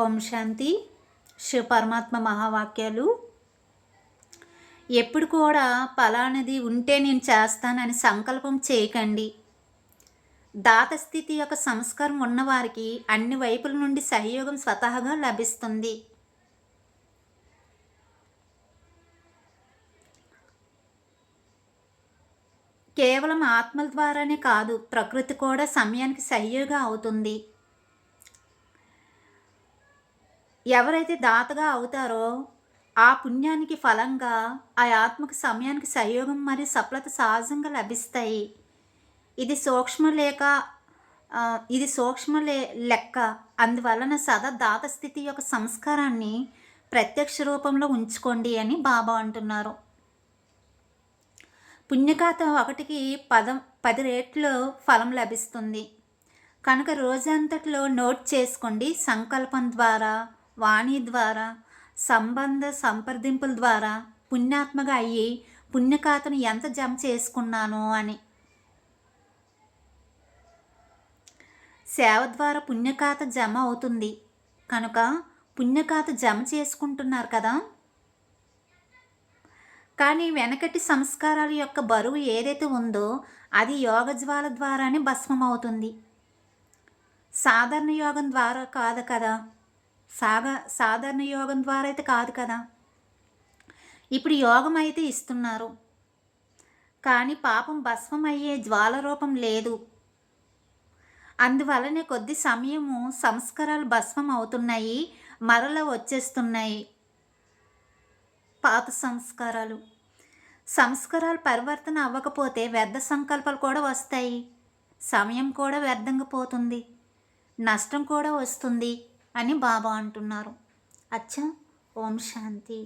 ఓం శాంతి. శివ పరమాత్మ మహావాక్యాలు. ఎప్పుడు కూడా ఫలానది ఉంటే నేను చేస్తానని సంకల్పం చేయకండి. దాత స్థితి యొక్క సంస్కారం ఉన్నవారికి అన్ని వైపుల నుండి సహయోగం స్వతహాగా లభిస్తుంది. కేవలం ఆత్మల ద్వారానే కాదు ప్రకృతి కూడా సమయానికి సహయోగం అవుతుంది. ఎవరైతే దాతగా అవుతారో ఆ పుణ్యానికి ఫలంగా ఆ ఆత్మకు సమయానికి సహయోగం మరియు సఫలత సహజంగా లభిస్తాయి. ఇది సూక్ష్మ లేక ఇది సూక్ష్మ లే లెక్క. అందువలన సదా దాత స్థితి యొక్క సంస్కారాన్ని ప్రత్యక్ష రూపంలో ఉంచుకోండి అని బాబా అంటున్నారు. పుణ్యఖాత ఒకటికి పదం పది రేట్లు ఫలం లభిస్తుంది. కనుక రోజంతట్లో నోట్ చేసుకోండి సంకల్పం ద్వారా. వాణి ద్వారా సంబంధ సంప్రదింపుల ద్వారా పుణ్యాత్మగా అయ్యి పుణ్యఖాతను ఎంత జమ చేసుకున్నాను అని. సేవ ద్వారా పుణ్యఖాత జమ అవుతుంది. కనుక పుణ్యఖాత జమ చేసుకుంటున్నారు కదా? కానీ వెనకటి సంస్కారాల యొక్క బరువు ఏదైతే ఉందో అది యోగ జ్వాల ద్వారానే భస్మం అవుతుంది సాధారణ యోగం ద్వారా కాదు కదా? సాగ సాధారణ యోగం ద్వారా అయితే కాదు కదా. ఇప్పుడు యోగం అయితే ఇస్తున్నారు. కానీ పాపం భస్మం అయ్యే జ్వాల రూపం లేదు. అందువలనే కొద్ది సమయము సంస్కారాలు భస్మం అవుతున్నాయి మరల వచ్చేస్తున్నాయి. పాత సంస్కారాలు. సంస్కారాలు పరివర్తన అవ్వకపోతే వ్యర్థ సంకల్పాలు కూడా వస్తాయి. సమయం కూడా వ్యర్థంగా పోతుంది. నష్టం కూడా వస్తుంది. అని బాబా అంటున్నారు. అచ్చా ఓం శాంతి.